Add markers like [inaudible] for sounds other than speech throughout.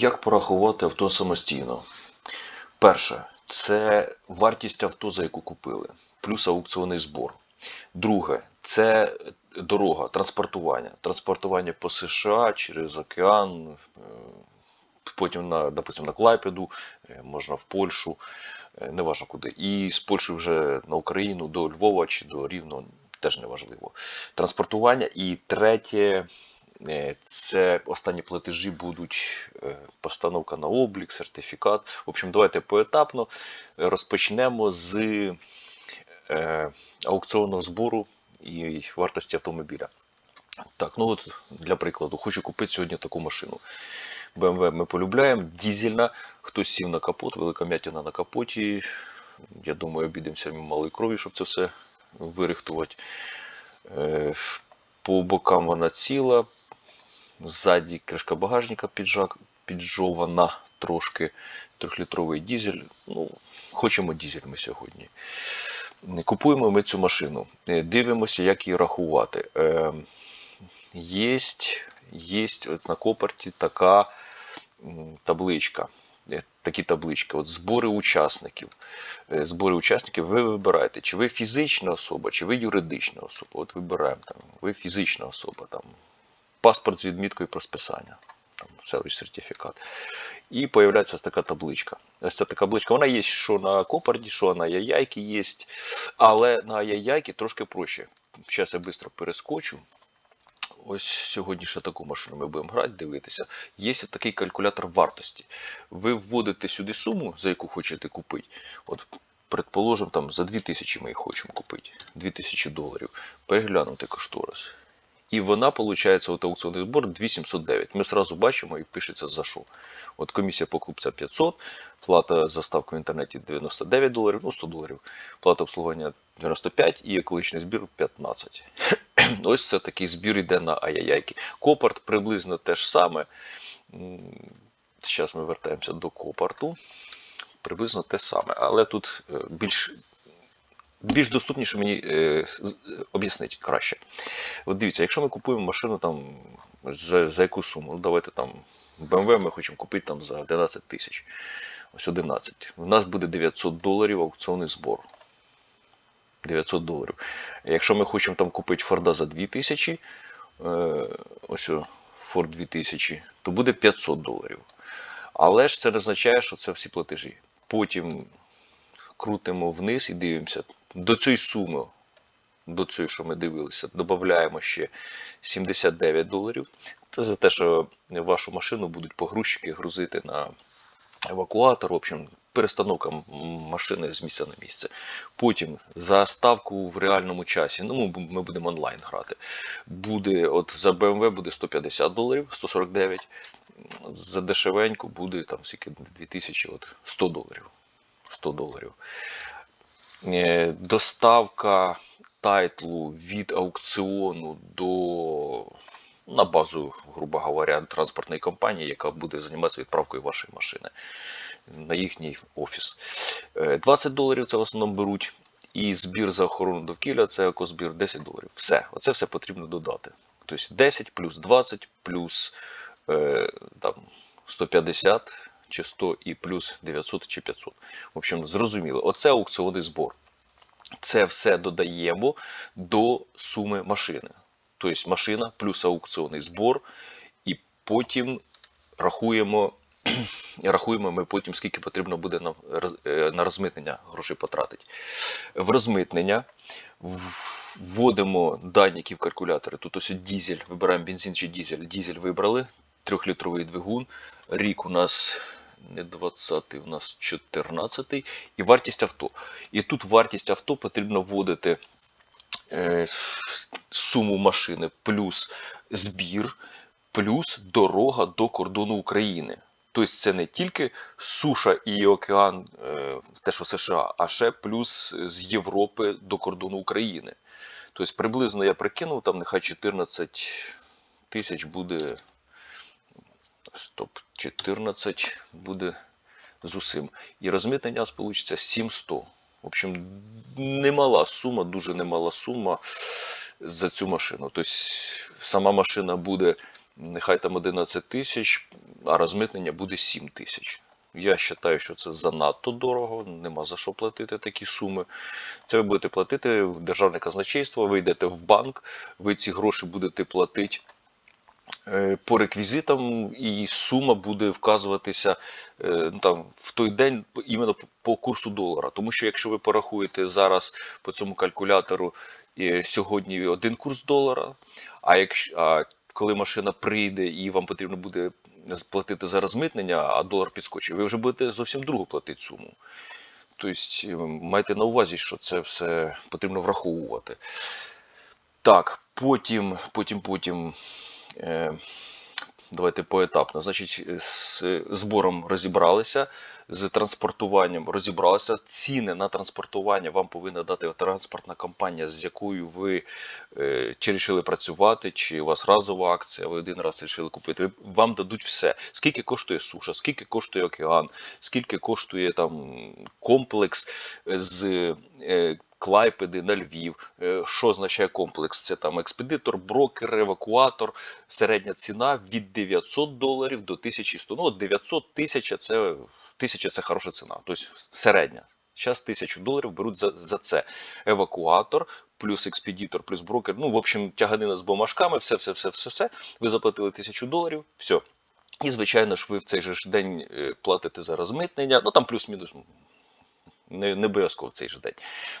Як порахувати авто самостійно? Перше, це вартість авто, за яку купили, плюс аукціонний збор. Друге, це дорога, транспортування. Транспортування по США через океан, е, потім на, допустим, на Клайпеду, е, можна в Польщу, е, неважно куди. І з Польщі вже на Україну до Львова чи до Рівного теж неважливо. Транспортування. І третє, це останні платежі будуть е, постановка на облік, сертифікат. В общем, давайте поетапно Е, розпочнемо з е, аукціонного збору і вартості автомобіля. Так, ну от для прикладу, хочу купити сьогодні таку машину. BMW ми полюбляємо, дізельна, хтось сів на капот, велика м'ятина на капоті. Я думаю, обійдемося малої крові, щоб це все вирихтувати. Е, По бокам вона ціла, ззаді кришка багажника піджак, піджована трошки. Трьохлітровий дізель. Ну, хочемо дізель ми сьогодні. Купуємо ми цю машину. Е, Дивимося, як її рахувати. Е, Єсть, єсть от на копорті така табличка. Е, Такі таблички. От збори учасників. Е, Збори учасників ви вибираєте, чи ви фізична особа, чи ви юридична особа. От вибираємо там, ви фізична особа, там, паспорт з відміткою про списання, там, селищ сертифікат. І появляється ось така табличка. Ось ця табличка. Вона є що на копорді, що на яяйки є. Але на яяйки трошки проще. Зараз я швидко перескочу. Ось сьогодні ще таку машину ми будемо грати, дивитися. Є такий калькулятор вартості. Ви вводите сюди суму, за яку хочете купити. От, предположимо, там за 2000 ми їх хочемо купити. 2000 доларів. Переглянути кошторис. І вона, виходить, от аукціонний збор 2709. Ми сразу бачимо і пишеться за що. От комісія покупця 500, плата за ставку в інтернеті 99 доларів, ну 100 доларів, плата обслуговування 95 і екологічний збір 15. [clears throat] Ось це такий збір йде на аяяйки. Копарт приблизно те ж саме. Зараз ми вертаємося до копарту. Приблизно те саме. Але тут е, більш більш доступніше мені е, об'яснити краще. От дивіться, якщо ми купуємо машину там за, за яку суму, ну давайте там BMW ми хочемо купити там за 11 тисяч. Ось 11. У нас буде 900 доларів аукціонний збор. 900 доларів. Якщо ми хочемо там купити Форда за 2000, е, ось Ford 2000, то буде 500 доларів. Але ж це не означає, що це всі платежі. Потім крутимо вниз і дивимося. До цієї суми, до цієї, що ми дивилися, додаємо ще 79 доларів. Це за те, що вашу машину будуть погрузчики грузити на евакуатор. В общем, перестановка машини з місця на місце. Потім за ставку в реальному часі. Ну, ми будемо онлайн грати. Буде, от за BMW буде 150 доларів, 149. За дешевеньку буде там скільки 2000, от 100 доларів. 100 доларів. Е, Доставка тайтлу від аукціону до на базу, грубо говоря, транспортної компанії, яка буде займатися відправкою вашої машини на їхній офіс. Е, 20 доларів це в основному беруть. І збір за охорону довкілля це екозбір 10 доларів. Все, оце все потрібно додати. Тобто 10 плюс 20 плюс е, там, 150 чи 100 і плюс 900 чи 500. В общем, зрозуміло. Оце аукціонний збор. Це все додаємо до суми машини. Тобто машина плюс аукціонний збор, і потім рахуємо, [clears throat] рахуємо ми потім, скільки потрібно буде на, е, на розмитнення грошей потратити. В розмитнення вводимо дані, які в калькулятори. Тут ось дізель, вибираємо бензин чи дізель. Дізель вибрали, трьохлітровий двигун. Рік у нас не 20, у нас 14 і вартість авто. І тут вартість авто потрібно вводити е, суму машини плюс збір, плюс дорога до кордону України. Тобто це не тільки суша і океан, е, те, що США, а ще плюс з Європи до кордону України. Тобто приблизно я прикинув, там нехай 14 тисяч буде. Стоп, 14 буде з усім. І розмитнення нас 700. В общем, немала сума, дуже немала сума за цю машину. Тобто сама машина буде нехай там 11 тисяч, а розмитнення буде 7 тисяч. Я вважаю, що це занадто дорого, нема за що платити такі суми. Це ви будете платити в державне казначейство, ви йдете в банк, ви ці гроші будете платити по реквізитам, і сума буде вказуватися е, ну, там, в той день іменно по- курсу долара. Тому що якщо ви порахуєте зараз по цьому калькулятору е, сьогодні один курс долара, а якщо а коли машина прийде і вам потрібно буде платити за розмитнення, а долар підскочить, ви вже будете зовсім другу платити суму. Тобто е, майте на увазі, що це все потрібно враховувати. Так, потім, потім, потім. Е, давайте поетапно. Значить, з збором розібралися, з транспортуванням розібралися. Ціни на транспортування вам повинна дати транспортна компанія, з якою ви е, чи рішили працювати, чи у вас разова акція, ви один раз рішили купити. Вам дадуть все. Скільки коштує суша, скільки коштує океан, скільки коштує там комплекс з. е, Клайпеди на Львів. Е, Що означає комплекс? Це там експедитор, брокер, евакуатор. Середня ціна від 900 доларів до 1100. Ну, от 900 тисяча це 1000 це хороша ціна. Тобто середня. Зараз 1000 доларів беруть за, за це. Евакуатор, плюс експедитор, плюс брокер. Ну, в общем, тяганина з бумажками, все, все, все, все, все. Ви заплатили 1000 доларів, все. І, звичайно ж, ви в цей же ж день е, платите за розмитнення. Ну там плюс-мінус не, не обов'язково в цей же день.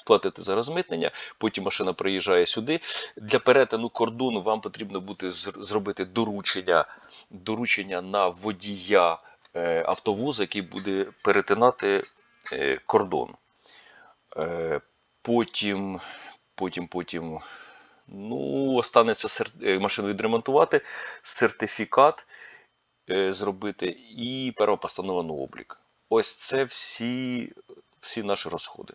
Платите за розмитнення, потім машина приїжджає сюди. Для перетину кордону вам потрібно буде зробити доручення, доручення на водія е, автовоза, який буде перетинати е, кордон. Е, потім, потім, потім. Ну, останеться сер... машину відремонтувати, сертифікат е, зробити і перша постанова на облік. Ось це всі, всі наші розходи.